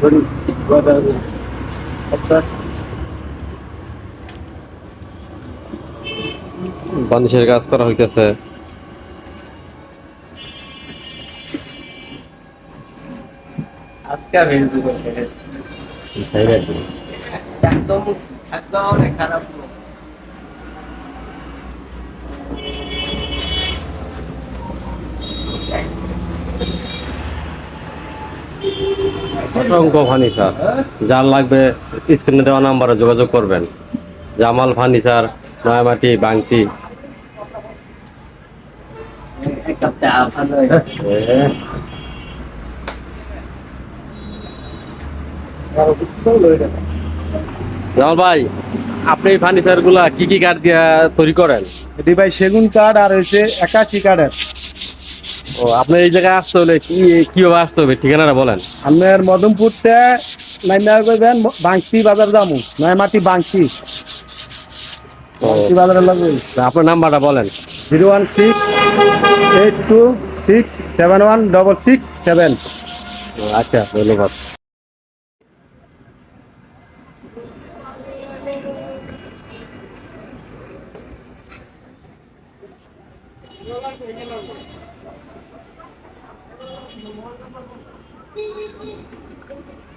What is what are the বানিশের কাজ করা হইতেছে। আজকে আমি একদম একদম খারাপ অসংখ্য ফার্নিচার যার লাগবে স্ক্রিনে দেওয়া নাম্বারে যোগাযোগ করবেন। জামাল ফার্নিচার নয়ামাটি বাংটি। জামাল ভাই আপনি এই ফার্নিচারগুলা কি কি কাঠ দিয়া তৈরি করেন? এটি ভাই সেগুন কাঠ আর হয়েছে একাশি কাঠের। ও আপনার এই জায়গায় আসতে হলে কি কীভাবে আসতে হবে? ঠিকানাটা বলেন। আপনার মদমপুরতে নাইমা করবেন বাংসি বাজার দামু নয়মাটি বাংসি বাংসি বাজারে লাগবে আপনার নাম্বারটা বলেন। Zero one six eight two six seven one double six seven. আচ্ছা ধন্যবাদ। Thank you.